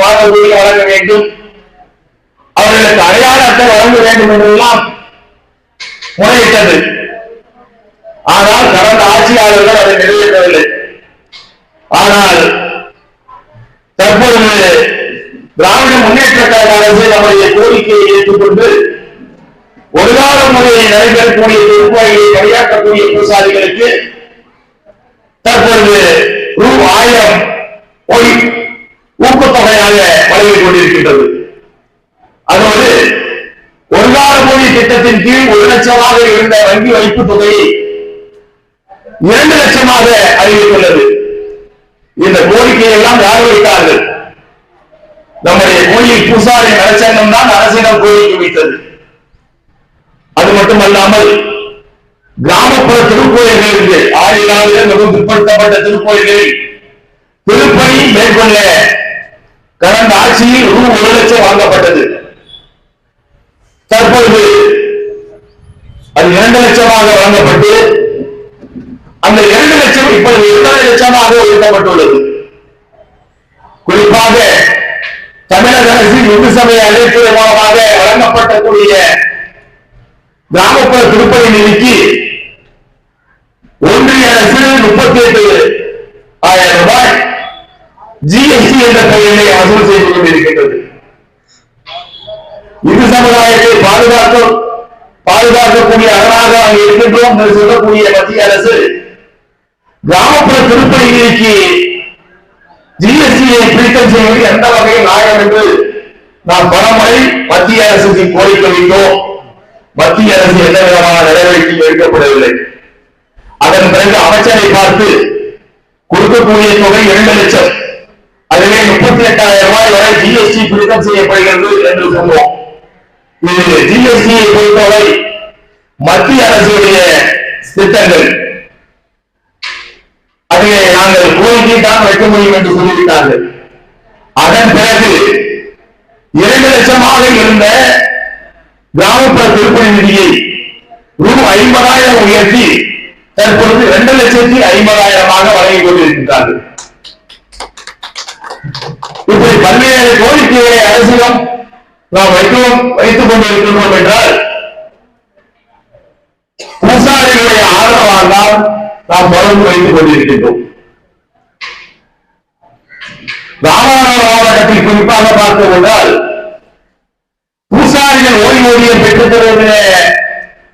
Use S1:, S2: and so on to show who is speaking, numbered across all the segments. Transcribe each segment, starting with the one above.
S1: மாத ஊதியம் வழங்க வேண்டும். அவர்களுக்கு அடையாள அட்டை வழங்க வேண்டும் என்றெல்லாம் முறையிட்டது. ஆனால் கடந்த ஆட்சியாளர்கள் அதை நிறைவேற்றவில்லை. ஆனால் தற்போது திராவிட முன்னேற்ற கழக அரசு நம்முடைய கோரிக்கையை ஏற்றுக்கொண்டு ஒரு கால முறையில் நடைபெறக்கூடிய நிர்வாகிகளை கையாற்றக்கூடிய பூசாரிகளுக்கு தற்பொழுது ரூ ஆயிரம் பொய் கொண்டிருக்கின்றது. அதாவது ஒரு கோடி திட்டத்தின் கீழ் ஒரு லட்சமாக இருந்த வங்கி வைப்பு தொகையை இரண்டு லட்சமாக அறிவித்துள்ளது. இந்த கோரிக்கையை எல்லாம் யார் வைத்தார்கள்? நம்முடைய கோயில் பூசாரி நலச்சங்கம் தான் அரசிடம் கோரிக்கை வைத்தது. அது மட்டுமல்லாமல் கிராமப்புற திருக்கோயில்களுக்கு ஆயிரம் மிகவும் பிற்படுத்தப்பட்ட திருக்கோயில்களில் திருப்பணி மேற்கொள்ள ஆட்சியில் ரூ ஒரு லட்சம் வாங்கப்பட்டது தற்பொழுது அது இரண்டு லட்சமாக வழங்கப்பட்டு அந்த இரண்டு லட்சம் இப்பொழுது இரண்டரை லட்சமாக உயர்த்தப்பட்டுள்ளது? குறிப்பாக தமிழக அரசின் இந்து சபை அழைப்பு மூலமாக வழங்கப்பட்டக்கூடிய கிராமப்புற திருப்பதி நிதிக்கு ஒன்றிய அரசு முப்பத்தி எட்டு ஆயிரம் ரூபாய் ஜிஎஸ்டி என்ற பெயரிலே வசூல் செய்து கொண்டிருக்கின்றது. இந்து சமுதாயத்தை பாதுகாக்கும் பாதுகாக்கக்கூடிய அரணாக அங்கு இருக்கின்றோம் என்று சொல்லக்கூடிய மத்திய அரசு கிராமப்புற திருப்பணிகளுக்கு ஜிஎஸ்டியை பிடித்தம் செய்வது எந்த வகையில் நியாயம் என்று நாம் பலமுறை மத்திய அரசுக்கு கோரிக்கை வைத்தோம். மத்திய அரசு எந்த விதமான நடவடிக்கையும் எடுக்கப்படவில்லை. அதன் பிறகு அமைச்சரை பார்த்து கொடுக்கக்கூடிய தொகை இரண்டு லட்சம். அதிலே எட்டாயிரம் ரூபாய் வரை ஜிஎஸ்டி பிடித்தம் செய்யப்படுகிறது என்று சொன்னோம் இது ஜிஎஸ்டியை பொறுத்தவரை மத்திய அரசுடைய திட்டங்கள். அதிலே நாங்கள் கோரிக்கை தான் வைக்க முடியும் என்று சொல்லிவிட்டார்கள். அதன் பிறகு இரண்டு லட்சமாக இருந்த கிராமப்புற திருப்பணி நிதியை ரூ ஐம்பதாயிரம் உயர்த்தி தற்பொழுது இரண்டு லட்சத்தி ஐம்பதாயிரமாக வழங்கிக் கொண்டிருக்கிறார்கள் இப்படி பல்வேறு கோரிக்கையை அரசிடம் நாம் வைக்கிறோம் வைத்துக் கொண்டிருக்கின்றோம் என்றால் பூசாரிகளுடைய ஆதரவாக தான் நாம் தொடர்ந்து வைத்துக் கொண்டிருக்கின்றோம். ராமநாதபுரம் மாவட்டத்தில் குறிப்பாக பார்த்தோம் என்றால் பூசாரிகள் ஓய்வூதியம் பெற்றுத் தருவதிலே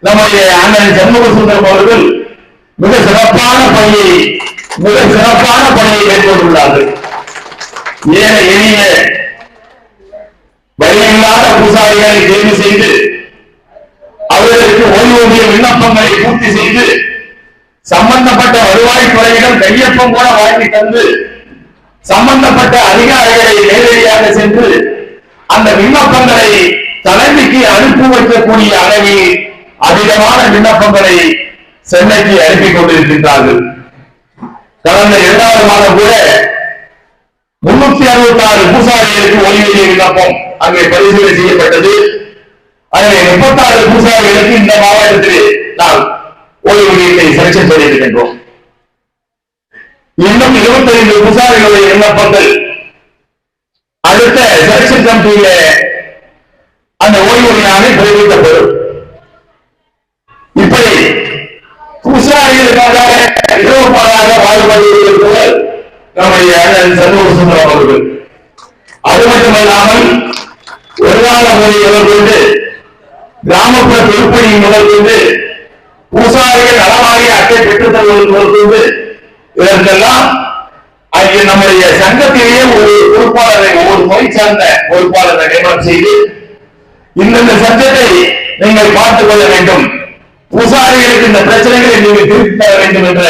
S1: நம்முடைய அண்ணன் சண்முக சுந்தரம் அவர்கள் மிக சிறப்பான பணியை மிக சிறப்பான பணியை மேற்கொண்டுள்ளார்கள். ஏன எளிய வழியில்லாத பூசாரிகளை தேர்வு செய்து அவர்களுக்கு ஓய்வூதிய விண்ணப்பங்களை பூர்த்தி செய்து சம்பந்தப்பட்ட வருவாய்த்துறையிடம் கையொப்பம் கூட வாங்கி தந்து சம்பந்தப்பட்ட அதிகாரிகளை நேரடியாக சென்று அந்த விண்ணப்பங்களை தலைமைக்கு அனுப்பி வைக்கக்கூடிய அளவில் அதிகமான விண்ணப்பங்களை சென்னைக்கு அனுப்பி கொண்டிருக்கின்றார்கள். கடந்த இரண்டாவது மாதம் கூட முன்னூத்தி அறுபத்தி ஆறு பூசாரிகளுக்கு ஒளிவெளிய விண்ணப்பம் அங்கே பரிசீலனை செய்யப்பட்டது. அதில் முப்பத்தாறு பூசாரிகளுக்கு இந்த மாவட்டத்திலே நாம் ஓய்வூதியத்தை செலக்ஷன் செய்திருக்கின்றோம் இன்னும் இருபத்தி ஐந்து பூசாரிகளுடைய விண்ணப்பங்கள். அடுத்த செலக்ஷன் கமிட்டியில அந்த ஓய்வூதியாக தெரிவிக்கப்படும் இப்படி பூசாரிகளுக்காக இரவுப்பாடாக பாடுபடுவதற்கு நம்முடைய அண்ணன் சண்முக சுந்தரம் அவர்கள். அது மட்டுமல்லாமல் ஒரு கால மொழிகள் கொண்டு கிராமப்புற திருப்பணி முதல் கொண்டு பூசாரிகள் அளவாகிய அட்டை பெற்றுத் தருவது முதல் கொண்டு இதற்கெல்லாம் அங்கே நம்முடைய சங்கத்திலேயே ஒரு பொறுப்பாளரை ஒரு மொழி சார்ந்த பொறுப்பாளரை நியமனம் செய்து இந்தந்த சட்டத்தை நீங்கள் பார்த்துக் கொள்ள வேண்டும். பூசாரிகளுக்கு இந்த பிரச்சனைகளை நீங்கள் திருப்பி தர வேண்டும் என்ற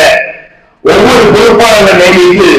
S1: ஒவ்வொரு பொறுப்பாளர்கள் நியமித்து